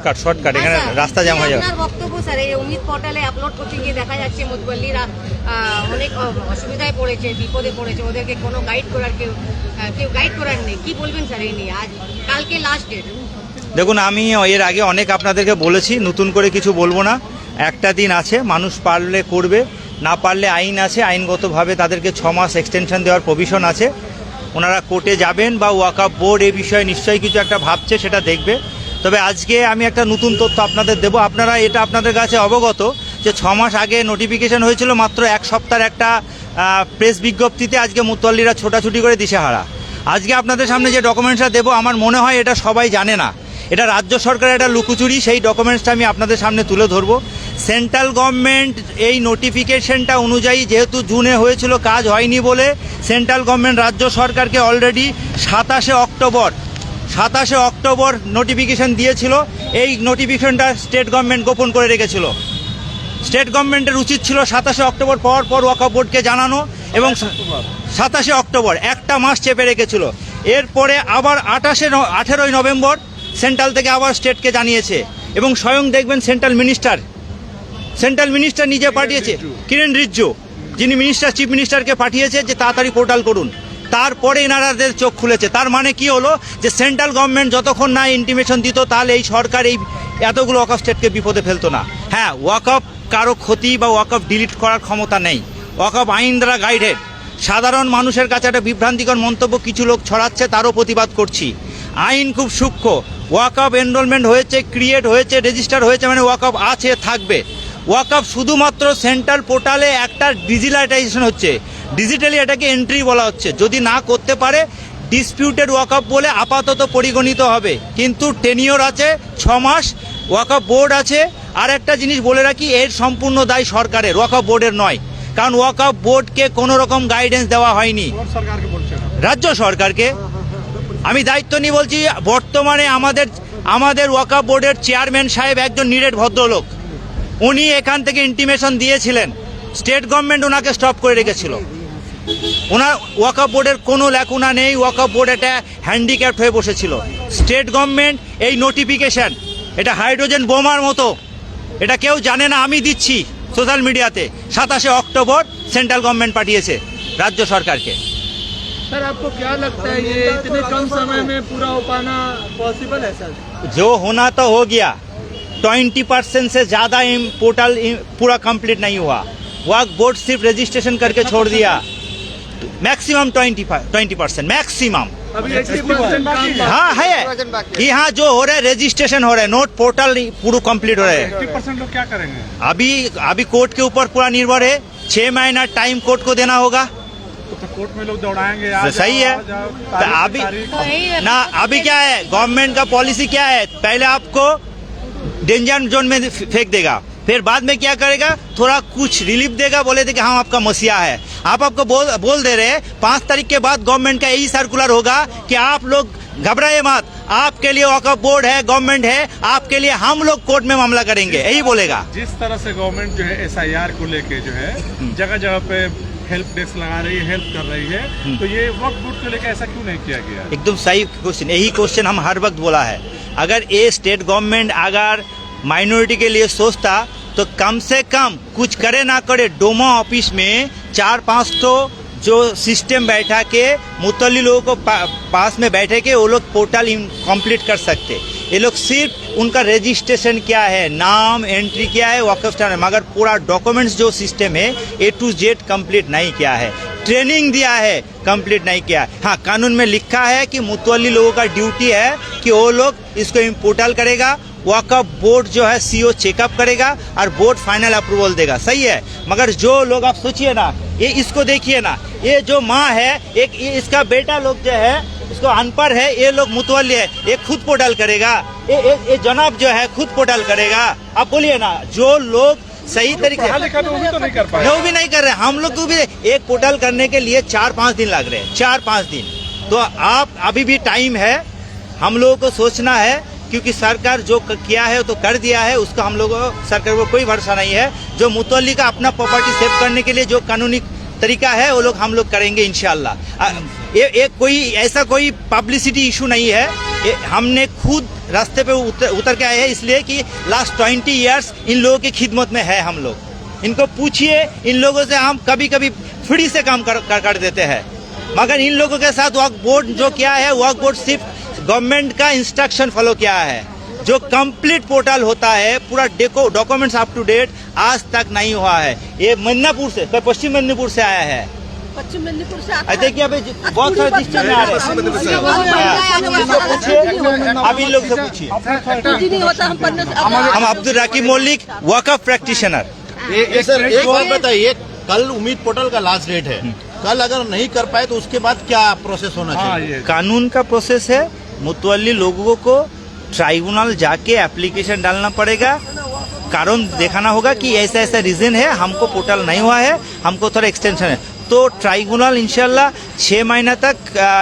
Shortcut shortcut এখানে হ্যাঁ, রাস্তা জ্যাম হয়ে যাবে। আপনার বক্তব্য স্যার এই অমিত পোর্টালে আপলোড করতে গিয়ে দেখা যাচ্ছে মুতবল্লিরা অনেক অসুবিধায় পড়েছে বিপদে পড়েছে ওদেরকে কোনো গাইড করার কেউ কেউ গাইড করার নেই। কি বলবেন স্যার এই নিয়ে? আজ কালকে লাস্ট ডেট দেখুন আমি এর আগে অনেক আপনাদেরকে বলেছি নতুন করে কিছু বলব না। একটা দিন আছে মানুষ পারলে করবে না পারলে আইন আছে আইনগতভাবে তাদেরকে ছ মাস এক্সটেনশন দেওয়ার প্রভিশন আছে। ওনারা কোর্টে যাবেন বা ওয়াকআপ বোর্ড এই বিষয়ে নিশ্চয়ই কিছু একটা ভাবছে সেটা দেখবে। তবে আজকে আমি একটা নতুন তথ্য আপনাদের দেবো। আপনারা এটা আপনাদের কাছে অবগত যে ছ মাস আগে নোটিফিকেশন হয়েছিল মাত্র এক সপ্তাহের একটা প্রেস বিজ্ঞপ্তিতে আজকে মুতল্লিরা ছোটাছুটি করে দিশেহারা। আজকে আপনাদের সামনে যে ডকুমেন্টসটা দেবো, আমার মনে হয় এটা সবাই জানে না। এটা রাজ্য সরকারের একটা লুকোচুরি, সেই ডকুমেন্টসটা আমি আপনাদের সামনে তুলে ধরবো। সেন্ট্রাল গভর্নমেন্ট এই নোটিফিকেশনটা অনুযায়ী যেহেতু জুনে হয়েছিল, কাজ হয়নি বলে সেন্ট্রাল গভর্নমেন্ট রাজ্য সরকারকে অলরেডি সাতাশে অক্টোবর সাতাশে অক্টোবর নোটিফিকেশন দিয়েছিল। এই নোটিফিকেশনটা স্টেট গভর্নমেন্ট গোপন করে রেখেছিল। স্টেট গভর্নমেন্টের উচিত ছিল সাতাশে অক্টোবর পর পর ওয়াকআপ বোর্ডকে জানানো এবং সাতাশে অক্টোবর? একটা মাস চেপে রেখেছিল। এরপরে আবার আঠাশে আঠেরোই নভেম্বর সেন্ট্রাল থেকে আবার স্টেটকে জানিয়েছে এবং স্বয়ং দেখবেন সেন্ট্রাল মিনিস্টার সেন্ট্রাল মিনিস্টার নিজে পাঠিয়েছে। কিরেন রিজ্জু যিনি মিনিস্টার চিফ মিনিস্টারকে পাঠিয়েছে যে তাড়াতাড়ি পোর্টাল করুন। তারপরে এনারাদের চোখ খুলেছে। তার মানে কি হলো যে সেন্ট্রাল গভর্নমেন্ট যতক্ষণ না ইন্টিমেশন দিত, তাহলে এই সরকার এই এতগুলো ওয়াকআপ স্টেটকে বিপদে ফেলতো না। হ্যাঁ ওয়াকআপ কারও ক্ষতি বা ওয়াকআপ ডিলিট করার ক্ষমতা নেই। ওয়াকআপ আইন দ্বারা গাইডেড সাধারণ মানুষের কাছে একটা বিভ্রান্তিকর মন্তব্য কিছু লোক ছড়াচ্ছে, তারও প্রতিবাদ করছি। আইন খুব সূক্ষ্ম। ওয়াকআপ এনরোলমেন্ট হয়েছে ক্রিয়েট হয়েছে রেজিস্টার হয়েছে মানে ওয়াকআপ আছে, থাকবে। ওয়াকআপ শুধুমাত্র সেন্ট্রাল পোর্টালে একটা ডিজিটালাইজেশন হচ্ছে। ডিজিটালি এটাকে এন্ট্রি বলা হচ্ছে। যদি না করতে পারে ডিসপিউটেড ওয়াকআপ বলে আপাতত পরিগণিত হবে। কিন্তু টেনিওর আছে ছ মাস ওয়াকআপ বোর্ড আছে। আর একটা জিনিস বলে রাখি এর সম্পূর্ণ দায় সরকারের ওয়াকআপ বোর্ডের নয়। কারণ ওয়াকআপ বোর্ডকে কোনো রকম গাইডেন্স দেওয়া হয়নি। রাজ্য সরকারকে। আমি দায়িত্ব নিয়ে বলছি বর্তমানে আমাদের আমাদের ওয়াকআপ বোর্ডের চেয়ারম্যান সাহেব একজন নিরেট ভদ্রলোক। উনি এখান থেকে ইন্টিমেশন দিয়েছিলেন। স্টেট গভর্নমেন্ট ওনাকে স্টপ করে রেখেছিল। ওনার ওয়াকআপ বোর্ডের কোনো লেখুনা নেই ওয়াকআপ বোর্ড এটা হ্যান্ডিক্যাপ্ট হয়ে বসেছিল স্টেট গভর্নমেন্ট এই নোটিফিকেশন এটা হাইড্রোজেন বোমার মতো এটা কেউ জানে না আমি দিচ্ছি সোশ্যাল মিডিয়াতে সাতাশে অক্টোবর সেন্ট্রাল গভর্নমেন্ট পাঠিয়েছে রাজ্য সরকারকে सर आपको क्या लगता है ये इतने कम समय में पूरा हो पाना पॉसिबल है सर जो होना तो हो गया ट्वेंटी परसेंट से ज़्यादा इम- पोर्टल इम- पूरा कंप्लीट नहीं हुआ वर्क बोर्ड सिर्फ रजिस्ट्रेशन करके छोड़ दिया Maximum twenty twenty percent maximum हाँ है यहाँ जो हो रहा है रजिस्ट्रेशन हो रहा है नोट पोर्टल पूरा कंप्लीट हो रहा है। लोग क्या करेंगे? अभी अभी कोर्ट के ऊपर पूरा निर्भर है। छह महीना टाइम कोर्ट को देना होगा। तो कोर्ट में लोग दौड़ाएँगे तो सही है। तो अभी ना अभी क्या है गवर्नमेंट का पॉलिसी क्या है? पहले आपको डेंजर जोन में फेंक देगा। फिर बाद में क्या करेगा? थोड़ा कुछ रिलीफ देगा बोले थे कि हाँ आपका मसीहा है। आप आपको बोल बोल दे रहे हैं पाँच तारीख के बाद गवर्नमेंट का यही सर्कुलर होगा कि आप लोग घबराए मत। आपके लिए वॉकअप बोर्ड है गवर्नमेंट है आपके लिए हम लोग कोर्ट में मामला करेंगे। यही बोलेगा। जिस तरह से गवर्नमेंट जो है एसआईआर को लेके जो है जगह जगह पे हेल्प डेस्क लगा रही है हेल्प कर रही है तो ये वक्त बोर्ड को लेकर ऐसा क्यों नहीं किया गया? एकदम सही क्वेश्चन यही क्वेश्चन हम हर वक्त बोला है। अगर ये स्टेट गवर्नमेंट अगर माइनॉरिटी के लिए सोचता तो कम से कम कुछ करे ना करे डोमा ऑफ़िस में चार पाँच तो जो सिस्टम बैठा के मुतली लोगों को पा, पास में बैठे के वो लोग पोर्टल कंप्लीट कर सकते। ये लोग सिर्फ़ उनका रजिस्ट्रेशन क्या है नाम एंट्री क्या है वकफ है मगर पूरा डॉक्यूमेंट्स जो सिस्टम है ए टू जेड कंप्लीट नहीं किया है। ट्रेनिंग दिया है कंप्लीट नहीं किया। है हाँ कानून में लिखा है कि मुतवली लोगों का ड्यूटी है कि वो लोग इसको पोर्टल करेगा वॉकअप बोर्ड जो है सीओ चेकअप करेगा और बोर्ड फाइनल अप्रूवल देगा। सही है? मगर जो लोग आप सोचिए ना ये इसको देखिए ना ये जो माँ है एक ये इसका बेटा लोग जो है इसको अनपढ़ है ये लोग मुतवली है ये खुद पोर्टल करेगा। ये ये, ये जनाब जो है खुद पोर्टल करेगा। आप बोलिए ना जो लोग सही तरीके लिखा तो वो भी तो नहीं कर पाए। वो भी नहीं कर रहे हम लोग को भी एक पोर्टल करने के लिए चार पाँच दिन लग रहे हैं चार पाँच दिन। तो आप अभी भी टाइम है हम लोगों को सोचना है क्योंकि सरकार जो किया है तो कर दिया है उसका हम लोगों सरकार को कोई भरोसा नहीं है। जो मुतवली का अपना प्रॉपर्टी सेव करने के लिए जो कानूनी तरीका है वो लोग हम लोग करेंगे इनशाला ये, ये कोई ऐसा कोई पब्लिसिटी इशू नहीं है। ये हमने खुद रास्ते पे उतर, उतर के आए हैं इसलिए कि लास्ट ट्वेंटी इयर्स इन लोगों की खिदमत में है हम लोग। इनको पूछिए इन लोगों से हम कभी कभी फ्री से काम कर, कर, कर देते हैं। मगर इन लोगों के साथ वक्त बोर्ड जो किया है वक्त बोर्ड सिर्फ़ गवर्नमेंट का इंस्ट्रक्शन फॉलो किया है। जो कंप्लीट पोर्टल होता है पूरा डेको डॉक्यूमेंट्स अप टू डेट आज तक नहीं हुआ है। ये मिदनापुर से पश्चिम मिदनापुर से आया है। पश्चिम मेदिनीपुर से देखिए अभी बहुत सारे डिस्ट्रिक्ट में आ रहे हैं। अब इन लोग से पूछिए। हम अब्दुल राकी मौलिक वकफ प्रैक्टिशनर सर एक और बताइए कल उम्मीद पोर्टल का लास्ट डेट है। कल अगर नहीं कर पाए तो उसके बाद क्या प्रोसेस होना हाँ चाहिए? कानून का प्रोसेस है। मुतवली लोगों को ट्राइब्यूनल जाके एप्लीकेशन डालना पड़ेगा कारण दिखाना होगा कि ऐसा ऐसा रीजन है हमको पोर्टल नहीं हुआ है हमको थोड़ा एक्सटेंशन है तो ट्राइब्यूनल इंशाल्लाह छः महीना तक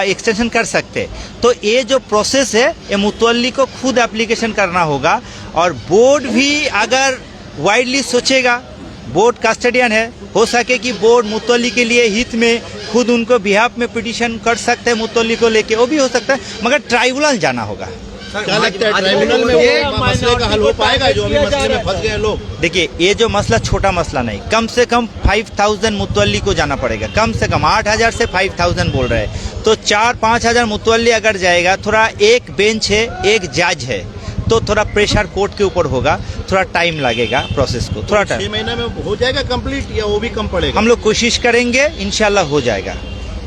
एक्सटेंशन कर सकते हैं तो ये जो प्रोसेस है ये मुतवली को खुद एप्लीकेशन करना होगा और बोर्ड भी अगर वाइडली सोचेगा बोर्ड कस्टडियन है हो सके कि बोर्ड मुतवली के लिए हित में खुद उनको बिहाफ में पिटीशन कर सकते हैं मुतवली को लेके वो भी हो सकता है मगर ट्राइब्यूनल जाना होगा। क्या लगता है ट्राइब्यूनल में वो मसले का हल हो पाएगा जो अभी मसले में फंस गए लोग? देखिए ये जो मसला छोटा मसला नहीं कम से कम फाइव थाउज़ेंड मुतवली को जाना पड़ेगा कम से कम आठ हज़ार से फाइव थाउज़ेंड बोल रहे हैं। तो चार पाँच हज़ार मुतवली अगर जाएगा थोड़ा एक बेंच है एक जज है तो थोड़ा प्रेशर कोर्ट के ऊपर होगा थोड़ा टाइम लगेगा प्रोसेस को। थोड़ा टाइम महीने में हो जाएगा कंप्लीट या वो भी कम पड़ेगा? हम लोग कोशिश करेंगे इनशाला हो जाएगा।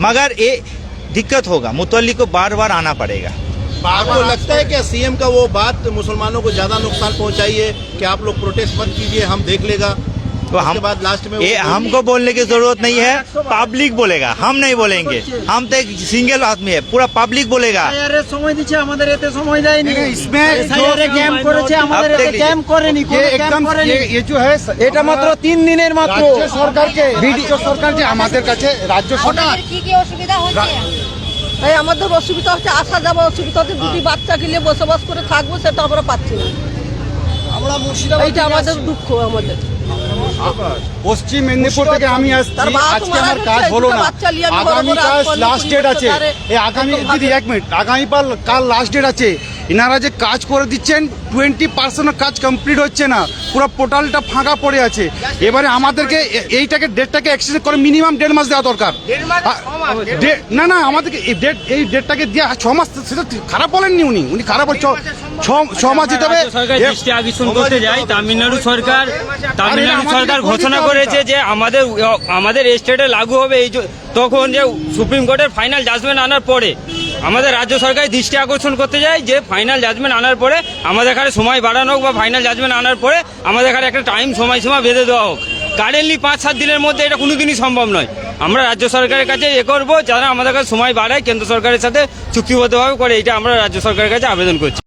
मगर ये दिक्कत होगा मुतवली को बार बार आना पड़ेगा। आपको लगता है क्या सीएम का वो बात मुसलमानों को ज़्यादा नुकसान पहुंचाई है कि आप लोग प्रोटेस्ट मत कीजिए हम देख लेगा। तो हम उसके बाद लास्ट में वो ये बोल- हमको बोलने की जरूरत नहीं है पब्लिक बोलेगा हम नहीं बोलेंगे हम तो एक सिंगल आदमी है पूरा पब्लिक बोलेगा এসআইআর সময় দিচ্ছে আমাদের এতে সময় দেয়নি इसमें এসআইআর ক্যাম্প করেছে আমাদের आप देख এতে लीजिए। ক্যাম্প করেনি ये কোনো ক্যাম্প एकदम করেনি ये, ये जो है এটা মাত্র তিন দিনের মাত্র রাজ্য সরকারকে রাজ্য সরকার যে আমাদের কাছে রাজ্য সরকার আপনাদের কি কি অসুবিধা হচ্ছে এই আমাদের অসুবিধা হচ্ছে আসা যাওয়া অসুবিধা হচ্ছে দুটি বাচ্চাকে নিয়ে বসবাস করে থাকবো সেটা আমরা পাচ্ছি না আমরা মুর্শিদাবাদ এইটা আমাদের দুঃখ আমাদের পশ্চিম মেদিনীপুর থেকে আমি আসছি। আজকে আমার কাজ হলো না। আগামী কাজ লাস্ট ডেট আছে। এই আগামী দিদি এক মিনিট আগামী পাল কাল লাস্ট ডেট আছে। এনারা যে কাজ করে দিচ্ছেন টোয়েন্টি পার্সেন্ট কাজ কমপ্লিট হচ্ছে না। পুরো পোর্টালটা ফাঁকা পড়ে আছে। এবারে আমাদেরকে এইটাকে ডেটটাকে এক্সটেন্ড করে মিনিমাম দেড় মাস দেওয়া দরকার। না না আমাদেরকে এই ডেট এই ডেটটাকে দেওয়া ছ মাস সেটা খারাপ বলেননি উনি। উনি খারাপ বল- ছ- ছ- ছ মাস দিতে হবে। রাজ্য সরকার দৃষ্টি আকর্ষণ করতে যায় তামিলনাড়ু সরকার তামিলনাড়ু সরকার ঘোষণা করেছে যে আমাদের আমাদের স্টেটে লাগু হবে। এই তখন যে সুপ্রিম কোর্টের ফাইনাল জাজমেন্ট আনার পরে আমাদের রাজ্য সরকার দৃষ্টি আকর্ষণ করতে যায় যে ফাইনাল জাজমেন্ট আনার পরে আমাদের এখানে সময় বাড়ানো হোক বা ফাইনাল জাজমেন্ট আনার পরে আমাদের এখানে একটা টাইম সময়সীমা বেঁধে দেওয়া হোক। কারেন্টলি পাঁচ সাত দিনের মধ্যে এটা কোনোদিনই সম্ভব নয়। আমরা রাজ্য সরকারের কাছে এ করব যারা আমাদের কাছে সময় বাড়ায় কেন্দ্র সরকারের সাথে চুক্তিবদ্ধভাবে করে এটা আমরা রাজ্য সরকারের কাছে আবেদন করছি।